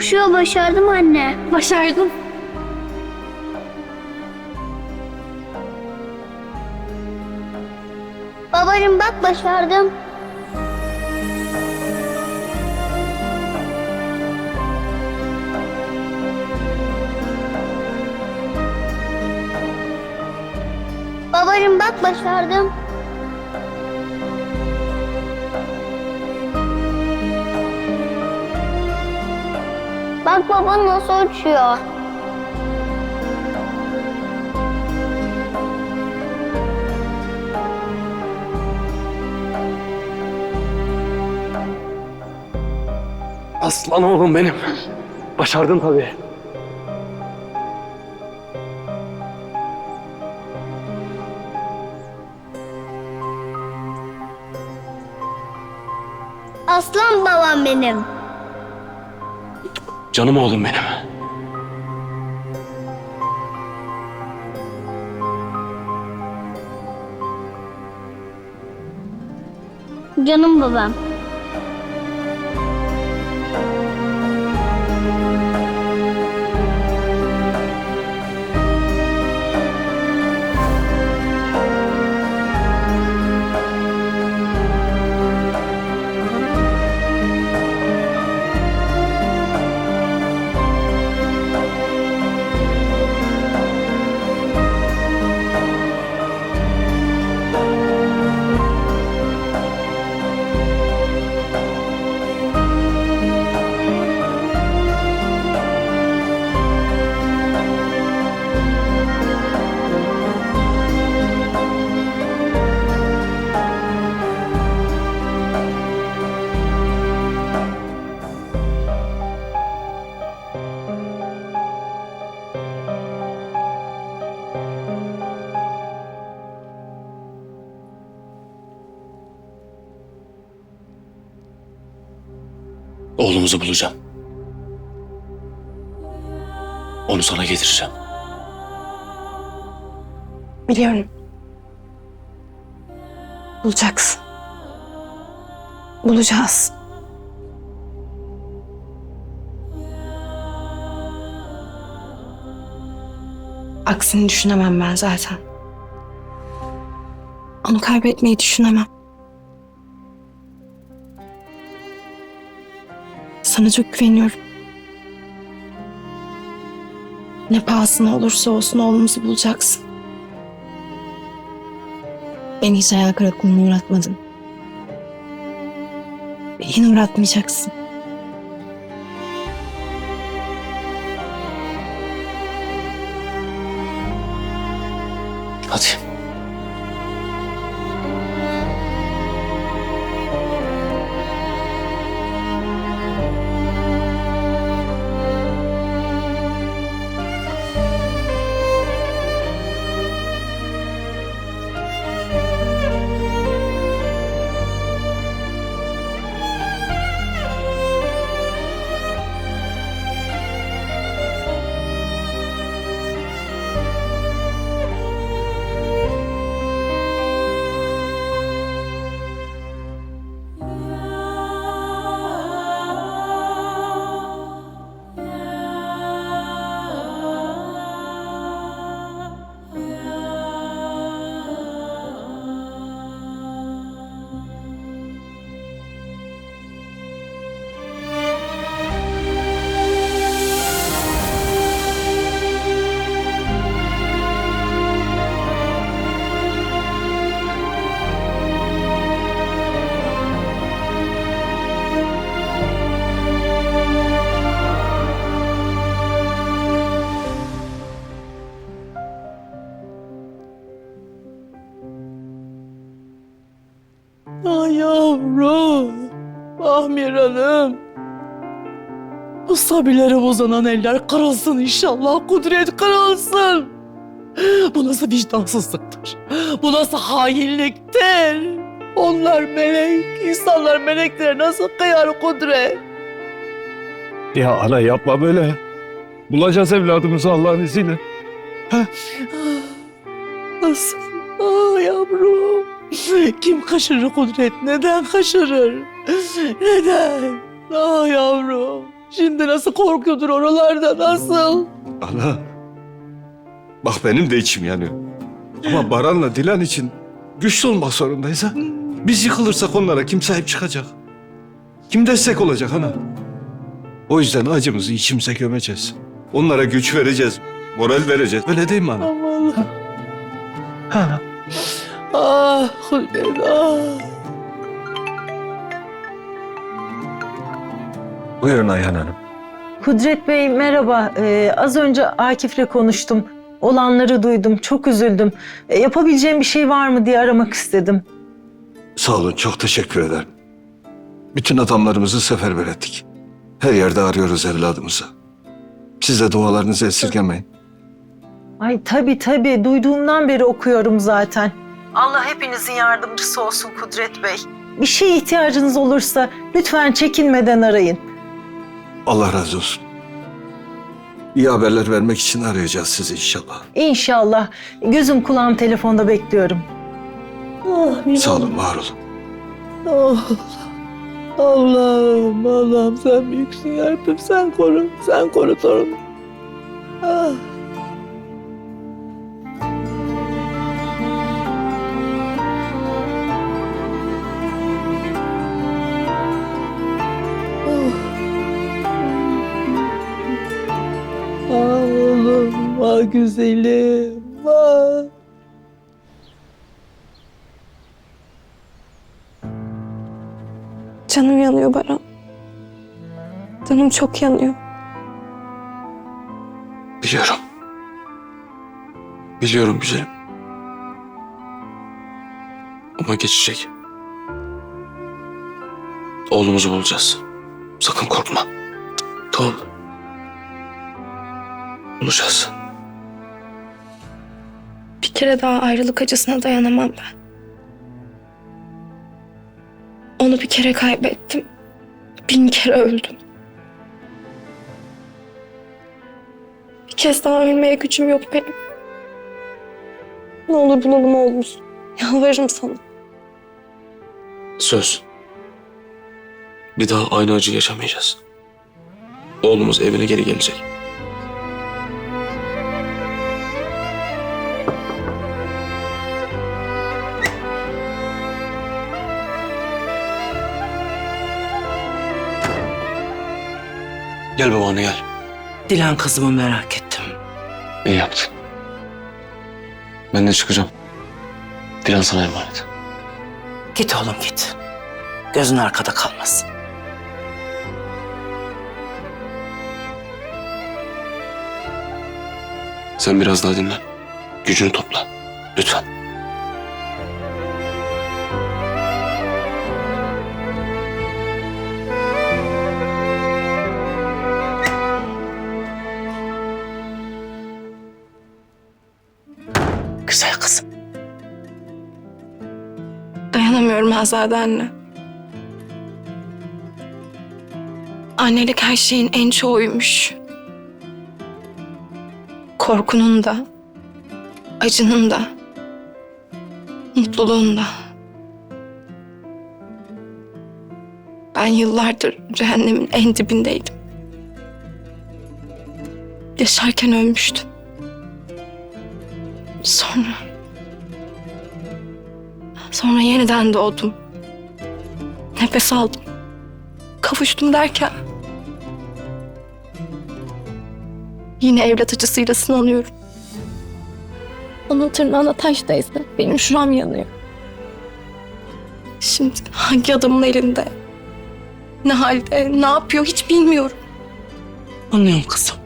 Koşuyor başardım anne. Başardın. Babacım bak başardım. Babacım bak başardım. Bak baba nasıl uçuyor. Aslan oğlum benim. Başardın tabii. Aslan babam benim. Canım oğlum benim. Canım babam. Oğlumuzu bulacağım. Onu sana getireceğim. Biliyorum. Bulacaksın. Bulacağız. Aksini düşünemem ben zaten. Onu kaybetmeyi düşünemem. Sana çok güveniyorum. Ne pahasına olursa olsun oğlumuzu bulacaksın. Beni hiç hayal kırıklığına uğratmadın. Yine uğratmayacaksın. Hadi. Ah Hanım. Bu sabileri uzanan eller kırılsın inşallah, kudret kırılsın. Bu nasıl vicdansızlıktır? Bu nasıl hainliktir? Onlar melek, insanlar meleklere nasıl kıyar kudret? Ya ana yapma böyle. Bulacağız evladımızı Allah'ın izniyle. Nasıl? Ah yavrum. Kim kaçırır kudret? Neden kaçırır? Neden? Ah yavrum. Şimdi nasıl korkuyordur oralarda nasıl? Ana. Bak benim de içim yanıyor. Ama Baran'la Dilan için güçlü olmak zorundayız ha. Biz yıkılırsak onlara kim sahip çıkacak? Kim destek olacak ana? O yüzden acımızı içimize gömeceğiz. Onlara güç vereceğiz, moral vereceğiz. Öyle değil mi ana? Aman Allah. Ha. Ah Hullet ah. Buyurun Ayhan Hanım. Kudret Bey merhaba. Ee, az önce Akif'le konuştum. Olanları duydum. Çok üzüldüm. Ee, yapabileceğim bir şey var mı diye aramak istedim. Sağ olun, çok teşekkür ederim. Bütün adamlarımızı seferber ettik. Her yerde arıyoruz evladımızı. Siz de dualarınızı esirgemeyin. Ay tabii tabii. Duyduğumdan beri okuyorum zaten. Allah hepinizin yardımcısı olsun Kudret Bey. Bir şeye ihtiyacınız olursa lütfen çekinmeden arayın. Allah razı olsun. İyi haberler vermek için arayacağız sizi inşallah. İnşallah. Gözüm kulağım telefonda bekliyorum. Ah, benim Sağ olun, var olun. Ah, Allah'ım Allah'ım sen büyüksün yarabbim sen koru sen koru torunum. Ah. Güzelim, ah. Canım yanıyor Baran. Canım çok yanıyor. Biliyorum. Biliyorum güzelim. Ama geçecek. Oğlumuzu bulacağız. Sakın korkma. Tamam? Bulacağız. Kere daha ayrılık acısına dayanamam ben. Onu bir kere kaybettim. Bin kere öldüm. Bir kez daha ölmeye gücüm yok benim. Ne olur bulalım oğlumuzu. Yalvarırım sana. Söz. Bir daha aynı acı yaşamayacağız. Oğlumuz evine geri gelecek. Gel babaanne gel. Dilan kızımı merak ettim. İyi yaptın. Ben de çıkacağım. Dilan sana emanet. Git oğlum git. Gözün arkada kalmasın. Sen biraz daha dinlen. Gücünü topla. Lütfen. Dayanamıyorum Azade anne. Annelik her şeyin en çoğuymuş. Korkunun da, acının da, mutluluğun da. Ben yıllardır cehennemin en dibindeydim. Yaşarken ölmüştüm. Sonra... Sonra yeniden doğdum. Nefes aldım. Kavuştum derken... Yine evlat acısıyla sınanıyorum. Onun tırnağına taş değse benim şuram yanıyor. Şimdi hangi adamın elinde? Ne halde, ne yapıyor hiç bilmiyorum. Anlıyorum kızım.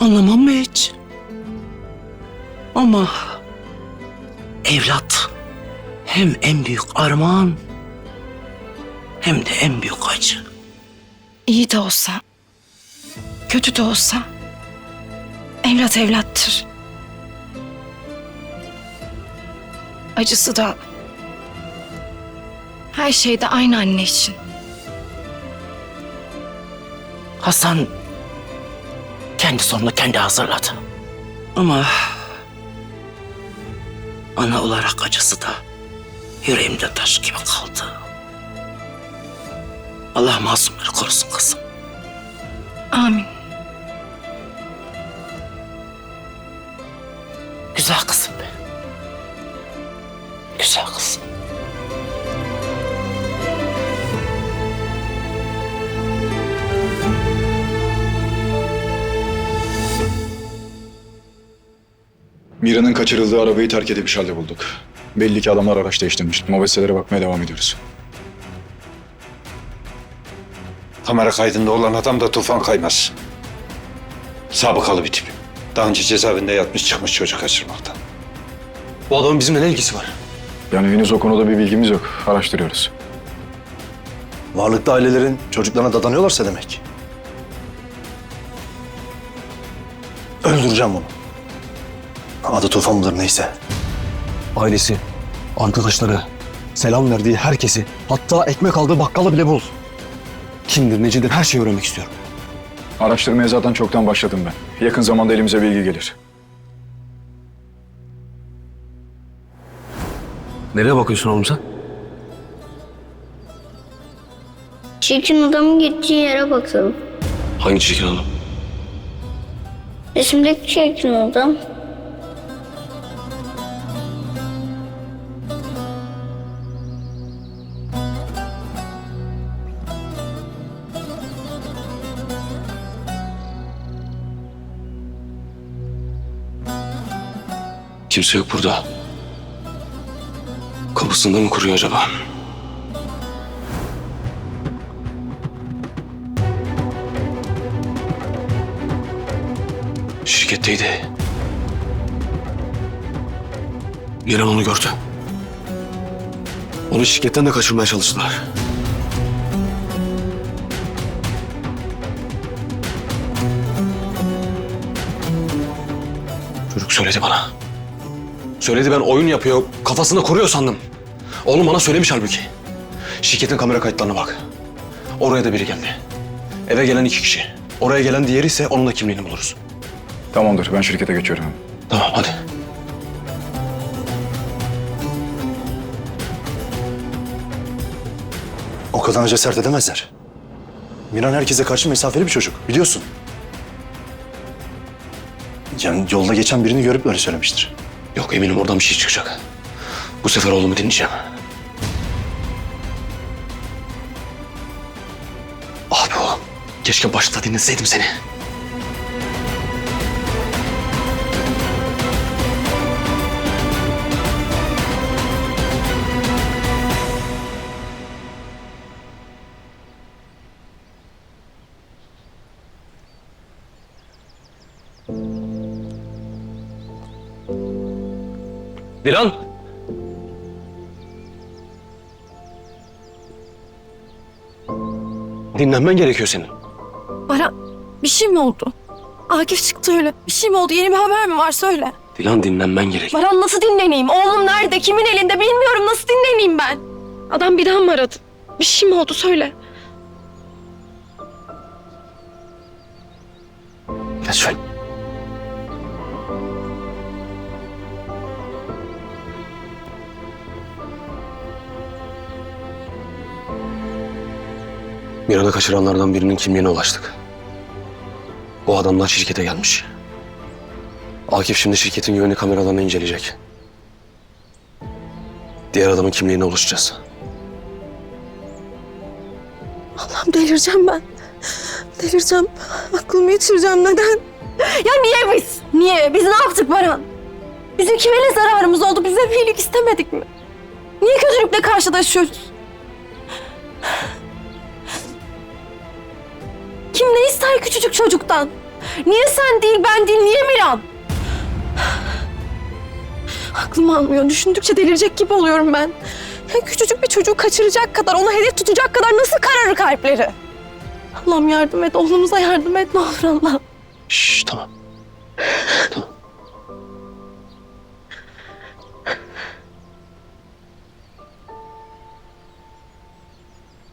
Anlamam mı hiç? Ama evlat hem en büyük armağan hem de en büyük acı. İyi de olsa, kötü de olsa evlat evlattır. Acısı da her şeyde aynı anne için. Hasan kendi sonunu kendi hazırladı. Ama ana olarak acısı da yüreğimde taş gibi kaldı. Allah masumları korusun kızım. Amin. Güzel kızım be. Güzel kızım. Mira'nın kaçırıldığı arabayı terk edilmiş halde bulduk. Belli ki adamlar araç değiştirmiş. Mobeselere bakmaya devam ediyoruz. Kamera kaydında olan adam da Tufan Kaymaz. Sabıkalı bir tip. Daha önce cezaevinde yatmış çıkmış çocuk kaçırmaktan. Bu adamın bizimle ne ilgisi var? Yani henüz o konuda bir bilgimiz yok. Araştırıyoruz. Varlıklı ailelerin çocuklarına dadanıyorlarsa demek. Öldüreceğim onu. Adı Tufan mıdır neyse. Ailesi, arkadaşları, selam verdiği herkesi, hatta ekmek aldığı bakkalı bile bul. Kimdir, necidir her şeyi öğrenmek istiyorum. Araştırmaya zaten çoktan başladım ben. Yakın zamanda elimize bilgi gelir. Nereye bakıyorsun oğlum sen? Çirkin adamın gittiği yere bakalım. Hangi çirkin adam? Resimdeki çirkin adam. Kimse yok burada. Kapısında mı kuruyor acaba? Şirketteydi. Miran onu gördü. Onu şirketten de kaçırmaya çalıştılar. Çocuk söyledi bana. Söyledi ben oyun yapıyor, kafasında kuruyor sandım. Oğlum bana söylemiş halbuki. Şirketin kamera kayıtlarına bak. Oraya da biri geldi. Eve gelen iki kişi. Oraya gelen diğeri ise onun da kimliğini buluruz. Tamamdır. Ben şirkete geçiyorum. Tamam hadi. O kadar cesaret edemezler. Miran herkese karşı mesafeli bir çocuk biliyorsun. Yani yolda geçen birini görüp öyle söylemiştir. Yok eminim oradan bir şey çıkacak. Bu sefer oğlumu dinleyeceğim. Ah be oğlum. Keşke başta dinleseydim seni. Dilan. Dinlenmen gerekiyor senin. Baran bir şey mi oldu? Akif çıktı öyle. Bir şey mi oldu? Yeni bir haber mi var söyle. Dilan dinlenmen gerek. Baran nasıl dinleneyim? Oğlum nerede? Kimin elinde? Bilmiyorum. Nasıl dinleneyim ben? Adam bir daha mı aradı? Bir şey mi oldu? Söyle. Lütfen. Miran'ı kaçıranlardan birinin kimliğine ulaştık. Bu adamlar şirkete gelmiş. Akif şimdi şirketin güvenlik kameralarını inceleyecek. Diğer adamın kimliğine ulaşacağız. Allah'ım delireceğim ben. Delireceğim. Aklımı yitireceğim. Neden? Ya niye biz? Niye? Biz ne yaptık Baran? Bizim kime ne zararımız oldu? Bize bir iyilik istemedik mi? Niye kötülükle karşılaşıyoruz? İster küçücük çocuktan? Niye sen değil, ben değil, niye Miran? Aklım almıyor. Düşündükçe delirecek gibi oluyorum ben. Ya küçücük bir çocuğu kaçıracak kadar, ona hedef tutacak kadar nasıl kararır kalpleri? Allah'ım yardım et, oğlumuza yardım et ne olur Allah'ım. Şşş tamam. Tamam.